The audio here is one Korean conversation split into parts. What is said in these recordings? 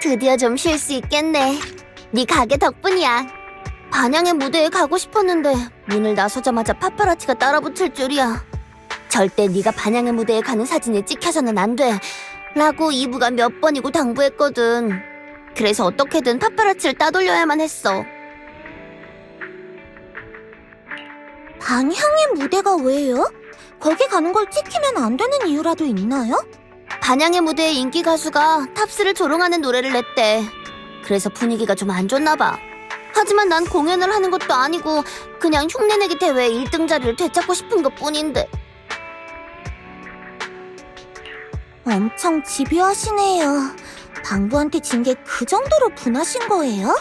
드디어 좀 쉴 수 있겠네. 네 가게 덕분이야. 반향의 무대에 가고 싶었는데 문을 나서자마자 파파라치가 따라붙을 줄이야. 절대 네가 반향의 무대에 가는 사진이 찍혀서는 안 돼. 라고 이브가 몇 번이고 당부했거든. 그래서 어떻게든 파파라치를 따돌려야만 했어. 반향의 무대가 왜요? 거기 가는 걸 찍히면 안 되는 이유라도 있나요? 반향의 무대에 인기 가수가 탑스를 조롱하는 노래를 냈대. 그래서 분위기가 좀 안 좋나 봐. 하지만 난 공연을 하는 것도 아니고 그냥 흉내내기 대회 1등 자리를 되찾고 싶은 것 뿐인데. 엄청 집요하시네요. 방부한테 진 게 그 정도로 분하신 거예요?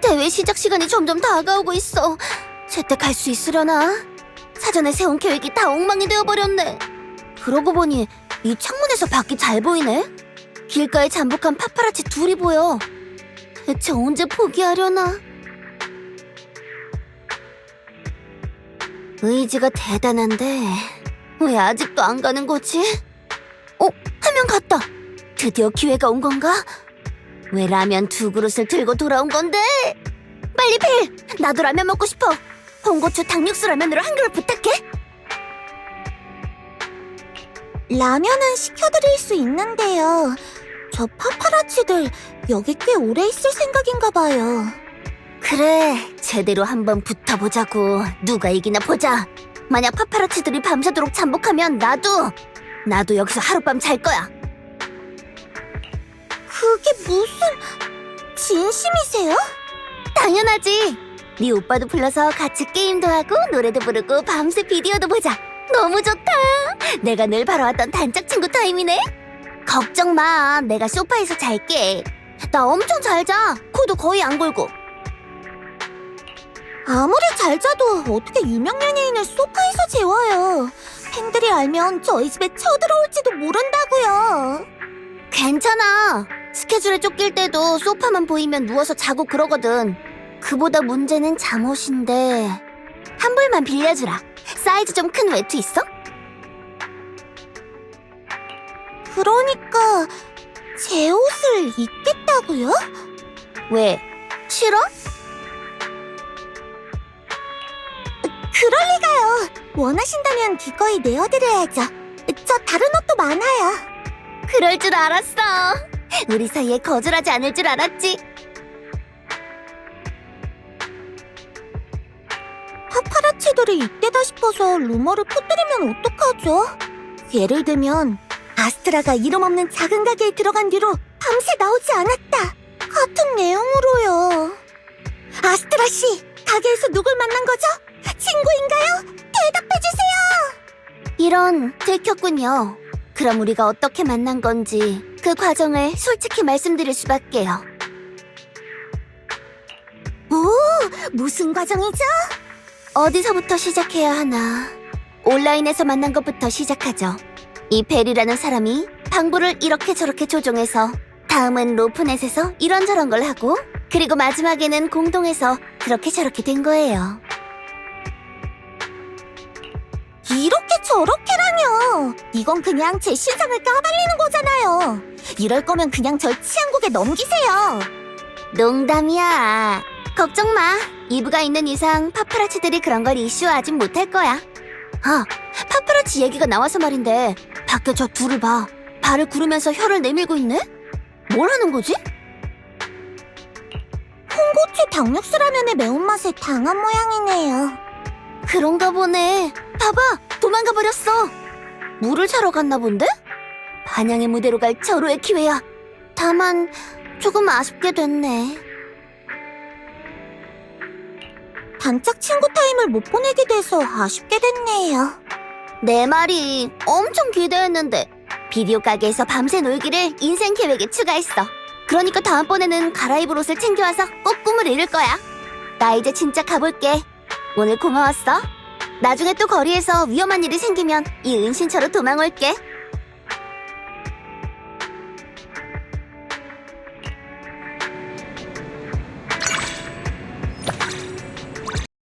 대회 시작 시간이 점점 다가오고 있어. 갈수 있으려나? 사전에 세운 계획이 다 엉망이 되어버렸네. 그러고 보니 이 창문에서 밖이 잘 보이네. 길가에 잠복한 파파라치 둘이 보여. 대체 언제 포기하려나? 의지가 대단한데 왜 아직도 안 가는 거지? 어? 한 명 갔다. 드디어 기회가 온 건가? 왜 라면 두 그릇을 들고 돌아온 건데? 빨리 필! 나도 라면 먹고 싶어! 홍고추 닭육수 라면으로 한 그릇 부탁해! 라면은 시켜드릴 수 있는데요. 저 파파라치들 여기 꽤 오래 있을 생각인가 봐요. 그래, 제대로 한번 붙어보자고. 누가 이기나 보자. 만약 파파라치들이 밤새도록 잠복하면 나도! 나도 여기서 하룻밤 잘 거야. 그게 무슨 진심이세요? 당연하지! 네 오빠도 불러서 같이 게임도 하고 노래도 부르고 밤새 비디오도 보자. 너무 좋다! 내가 늘 바라왔던 단짝 친구 타임이네? 걱정 마. 내가 소파에서 잘게. 나 엄청 잘 자. 코도 거의 안 골고. 아무리 잘 자도 어떻게 유명 연예인을 소파에서 재워요. 팬들이 알면 저희 집에 쳐들어올지도 모른다고요. 괜찮아. 스케줄에 쫓길 때도 소파만 보이면 누워서 자고 그러거든. 그보다 문제는 잠옷인데 한 벌만 빌려주라. 사이즈 좀 큰 외투 있어? 그러니까 제 옷을 입겠다고요? 왜? 싫어? 그럴 리가요. 원하신다면 기꺼이 내어드려야죠. 저 다른 옷도 많아요. 그럴 줄 알았어. 우리 사이에 거절하지 않을 줄 알았지. 파파라치들이 이때다 싶어서 루머를 퍼뜨리면 어떡하죠? 예를 들면 아스트라가 이름 없는 작은 가게에 들어간 뒤로 밤새 나오지 않았다. 같은 내용으로요. 아스트라 씨, 가게에서 누굴 만난 거죠? 친구인가요? 대답해 주세요. 이런 들켰군요. 그럼 우리가 어떻게 만난 건지 그 과정을 솔직히 말씀드릴 수밖에요. 오, 무슨 과정이죠? 어디서부터 시작해야 하나? 온라인에서 만난 것부터 시작하죠. 이 벨이라는 사람이 방구를 이렇게 저렇게 조종해서 다음은 로프넷에서 이런저런 걸 하고 그리고 마지막에는 공동에서 그렇게 저렇게 된 거예요. 이렇게 저렇게라뇨. 이건 그냥 제 신상을 까발리는 거잖아요. 이럴 거면 그냥 절 치안국에 넘기세요. 농담이야. 걱정 마. 이브가 있는 이상 파파라치들이 그런 걸 이슈하진 못할 거야. 아, 파파라 치 얘기가 나와서 말인데 밖에 저 둘을 봐. 발을 구르면서 혀를 내밀고 있네? 뭘 하는 거지? 홍고추 닭육수 라면의 매운맛에 당한 모양이네요. 그런가 보네. 봐봐, 도망가 버렸어. 물을 사러 갔나 본데? 반향의 무대로 갈 절호의 기회야. 다만 조금 아쉽게 됐네. 단짝 친구 타임을 못 보내게 돼서 아쉽게 됐네요. 내 말이 엄청 기대했는데 비디오 가게에서 밤새 놀기를 인생 계획에 추가했어. 그러니까 다음번에는 갈아입을 옷을 챙겨와서 꼭 꿈을 이룰 거야. 나 이제 진짜 가볼게. 오늘 고마웠어. 나중에 또 거리에서 위험한 일이 생기면 이 은신처로 도망올게.